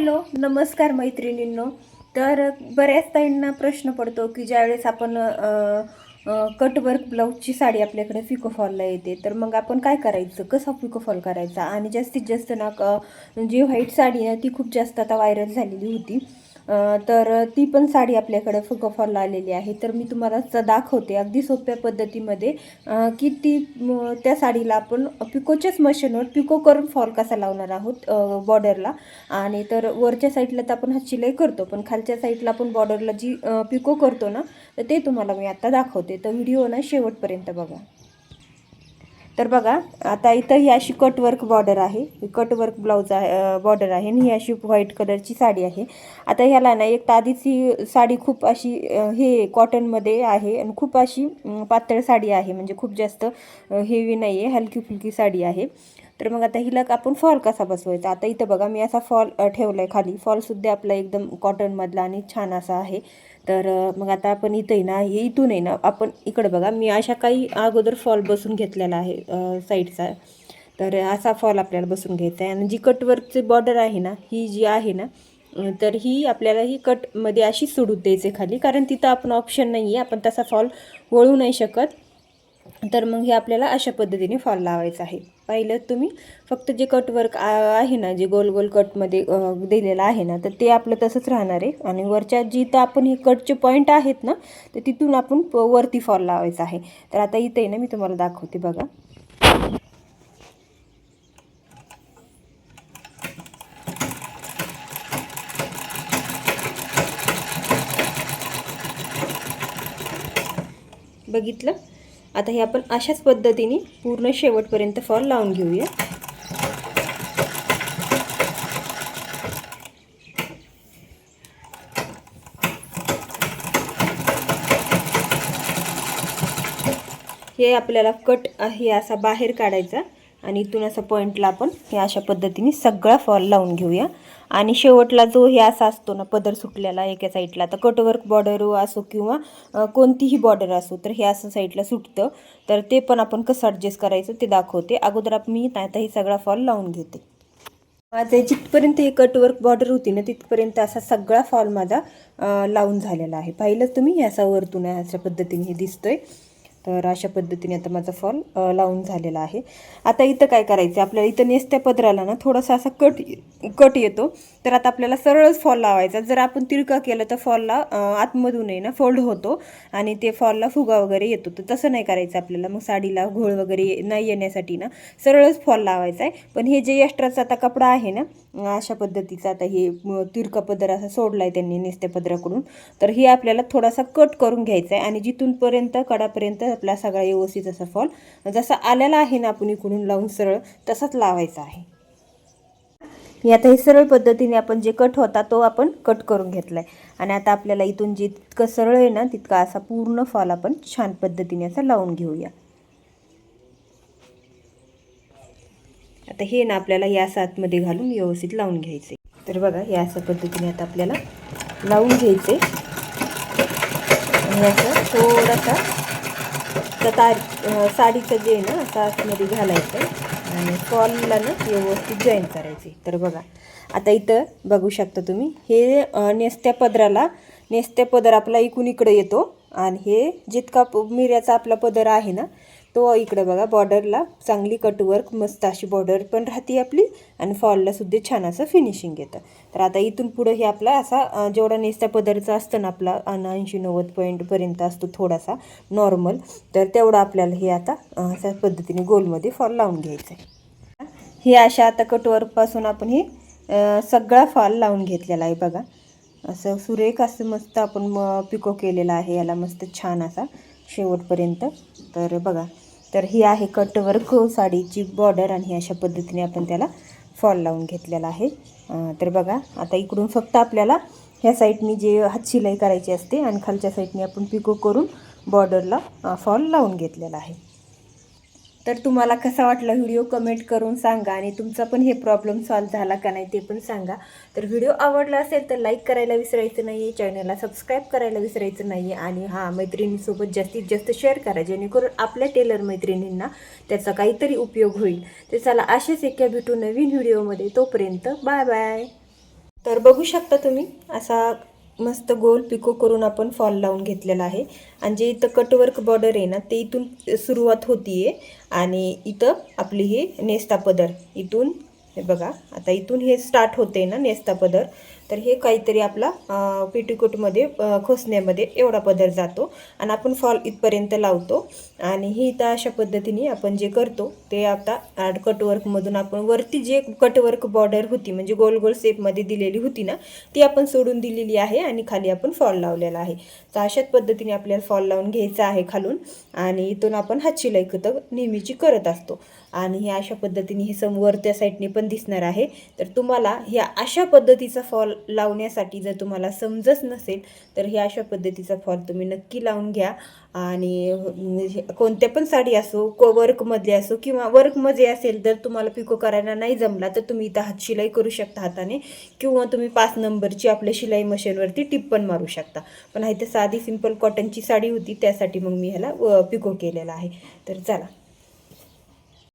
Hello नमस्कार मैत्रिणींनो. तर बऱ्याच ताईंना प्रश्न पडतो की ज्यावेळेस आपण कटवर्क ब्लाऊजची साडी आपल्याकडे पिकोफॉलला येते तर मग आपण काय करायचं? कसा पिकोफॉल करायचा? आणि जास्तीत जास्त ना जी व्हाईट साडी आहे ती खूप जास्त आता व्हायरल झालेली होती. तर ती पण साडी आपल्याकडे पिकोफॉलला आलेली आहे. तर मी तुम्हाला दाखवते. अगदी सोप्या पद्धतीमध्ये की ती त्या साडीला आपण पिकोच्याच मशीनवर पिको करून फॉल कसा लावणार आहोत बॉर्डरला आणि तर वरच्या साईडला तर आपण हा शिलाई करतो पण खालच्या साईडला आपण बॉर्डरला जी पिको करतो ना तर ते तुम्हाला मी आता दाखवते. तर व्हिडिओ ना शेवटपर्यंत बघा. तर बघा आता इथं ही अशी कटवर्क बॉर्डर आहे. ही कटवर्क ब्लाऊज आहे बॉर्डर आहे आणि ही अशी व्हाईट कलरची साडी आहे. आता ह्याला ना एक तर आधीच ही साडी खूप अशी हे कॉटनमध्ये आहे आणि खूप अशी पातळ साडी आहे. म्हणजे खूप जास्त हेवी नाही आहे हलकी फुलकी साडी आहे. तर मग आता हिला आपण फॉल कसा बसवायचा? आता इथं बघा मी असा फॉल ठेवला आहे खाली. फॉलसुद्धा आपला एकदम कॉटनमधला आणि छान असा आहे. तर मग आता आपण इथं आहे ना हे इथून आहे ना आपण इकडं बघा मी अशा काही अगोदर फॉल बसून घेतलेला आहे साईडचा तर असा फॉल आपल्याला बसून घ्यायचा आहे. आणि जी कटवरची बॉर्डर आहे ना ही जी आहे ना तर ही आपल्याला ही कटमध्ये अशी सोडून द्यायचे खाली. कारण तिथं आपण ऑप्शन नाही आहे आपण तसा फॉल वळू नाही शकत. तर मग हे आपल्याला अशा पद्धतीने फॉल लावायचा आहे. पाहिलं तुम्ही. फक्त जे कटवर्क आहे ना जे गोल गोल कटमध्ये दिलेलं आहे ना तर ते आपलं तसंच राहणार आहे. आणि वरच्या जिथं आपण हे कटचे पॉईंट आहेत ना तर तिथून आपण प- वरती फॉल लावायचा आहे. तर आता इथे आहे ना मी तुम्हाला दाखवते बघा. बघितलं? आता हे आपण अशाच पद्धतीने पूर्ण शेवटपर्यंत फॉल लावून घेऊया. हे आपल्याला कट हे असा बाहेर काढायचा. आणि इथून असं पॉईंटला आपण हे अशा पद्धतीने सगळा फॉल लावून घेऊया. आणि शेवटला जो हे असा असतो ना पदर सुटलेला एका साईडला तर कटवर्क बॉर्डर असो किंवा कोणतीही बॉर्डर असो तर हे असं साईडला सुटतं. तर ते पण आपण कसं ॲडजस्ट करायचं ते दाखवते. अगोदर आपण मी आता हे सगळा फॉल लावून घेते. माझे जिथपर्यंत हे कटवर्क बॉर्डर होती ना तिथपर्यंत असा सगळा फॉल माझा लावून झालेला आहे. पाहिलं तुम्ही हे असा वरतून आहे अशा पद्धतीने हे दिसतोय. तर अशा पद्धतीने आता माझा फॉल लावून झालेला आहे. आता इथं काय करायचं आपल्याला इथं नेसत्या पदराला ना थोडासा असा कट कट येतो. तर आता आपल्याला सरळच फॉल लावायचा. जर आपण तिरका केलं तर फॉलला आतमधूनही ना फोल्ड होतो आणि ते फॉलला फुगा वगैरे येतो. तर तसं नाही करायचं आपल्याला. मग साडीला घोळ वगैरे नाही येण्यासाठी ना सरळच फॉल लावायचा आहे. पण हे जे एक्स्ट्राचा आता कपडा आहे ना अशा पद्धतीचा आता हे तिरका पदर असा सोडला आहे त्यांनी नेसत्या पदराकडून. तर हे आपल्याला थोडासा कट करून घ्यायचा आहे. आणि जिथूनपर्यंत कडापर्यंत आपला सगळा व्यवस्थित असा फॉल. जसा आलेला आहे ना आपण इकडून लावून सरळ तसाच लावायचा आहे. हे आता हे सरळ पद्धतीने आपण जे कट होता तो आपण कट करून घेतला आहे आणि आता आपल्याला इथून जितकं सरळ आहे ना तितका असा पूर्ण फॉल आपण छान पद्धतीने असा लावून घेऊया. आता हे ना आपल्याला या सातमध्ये घालून व्यवस्थित लावून घ्यायचे तर बघा या अशा पद्धतीने आता आपल्याला लावून घ्यायचे आणि असं थोडासा त्या तार साडीचं जे आहे ना असं आतमध्ये घालायचं आणि कॉलला ना व्यवस्थित जॉईन करायची. तर बघा आता इथं बघू शकता तुम्ही हे नेसत्या पदराला नेसत्या पदर आपला इकून इकडे येतो आणि हे जितका मिऱ्याचा आपला पदर आहे ना तो इकडे बघा बॉर्डरला चांगली कटवर्क मस्त अशी बॉर्डर पण राहते आपली. आणि फॉलला सुद्धा छान असं फिनिशिंग येतं. तर आता इथून पुढं हे आपला असा जेवढा नेसत्या पदरचा असतं ना आपला ऐंशी नव्वद पॉईंटपर्यंत असतो थोडासा नॉर्मल तर तेवढं आपल्याला हे आता अशा पद्धतीने गोलमध्ये फॉल लावून घ्यायचं आहे हे अशा आता कटवर्कपासून आपण हे सगळा फॉल लावून घेतलेला आहे बघा. असं सुरेख असं मस्त आपण म पिको केलेला आहे याला मस्त छान असा शेवटपर्यंत. तर बघा तर ही आहे कटवर्क साडीची बॉर्डर आणि अशा पद्धतीने आपण त्याला फॉल लावून घेतलेला आहे. तर बघा आता इकडून फक्त आपल्याला ह्या साईडनी जे हातशिलाई करायची असते आणि खालच्या साईडनी आपण पिको करून बॉर्डरला फॉल लावून घेतलेला आहे. तर तुम्हाला कसा वाटला व्हिडिओ कमेंट करून सांगा आणि तुमचा पण हे प्रॉब्लेम सॉल्व झाला का नाही ते पण सांगा. तर व्हिडिओ आवडला असेल तर लाईक करायला विसरायचं नाही आहे चॅनलला सबस्क्राईब करायला विसरायचं नाही आहे आणि हां मैत्रिणींसोबत जास्तीत जास्त शेअर करा जेणेकरून आपल्या टेलर मैत्रिणींना त्याचा काहीतरी उपयोग होईल. तर चला असेच एका भेटू नवीन व्हिडिओमध्ये. तोपर्यंत बाय बाय. तर बघू शकता तुम्ही असा मस्त गोल पिको करून आपण फॉल लावून घेतलेला आहे. आणि जे इथं कटवर्क बॉर्डर आहे ना ते इथून सुरुवात होतीये. आणि इथं आपली ही नेस्ता पदर इथून हे बघा आता इथून हे स्टार्ट होते ना नेस्ता पदर. तर हे काहीतरी आपला पेटीकोटमध्ये खोसण्यामध्ये एवढा पदर जातो. आणि आपण फॉल इथपर्यंत लावतो. आणि ही इथं अशा पद्धतीने आपण जे करतो ते आता आड कटवर्कमधून आपण वरती जे कटवर्क बॉर्डर होती म्हणजे गोल गोल शेपमध्ये दिलेली होती ना ती आपण सोडून दिलेली आहे आणि खाली आपण फॉल लावलेला आहे. तर अशाच पद्धतीने आपल्याला फॉल लावून घ्यायचा आहे खालून. आणि इथून आपण हात शिलाई तर नेहमीची करत असतो. आणि हे अशा पद्धतीने हे समोर त्या साईडने पण दिसणार आहे. तर तुम्हाला ह्या अशा पद्धतीचा फॉल लावण्यासाठी जर तुम्हाला समजत नसेल तर ह्या अशा पद्धतीचा फॉल तुम्ही नक्की लावून घ्या. आणि म्हणजे कोणत्या पण साडी असो को वर्कमध्ये असो किंवा वर्कमध्ये असेल तर तुम्हाला पिको करायला नाही जमला तर तुम्ही इथं हात शिलाई करू शकता हाताने किंवा तुम्ही पाच नंबरची आपल्या शिलाई मशीनवरती टिप पण मारू शकता. पण इथे साधी सिंपल कॉटनची साडी होती त्यासाठी मग मी ह्याला पिको केलेला आहे. तर चला.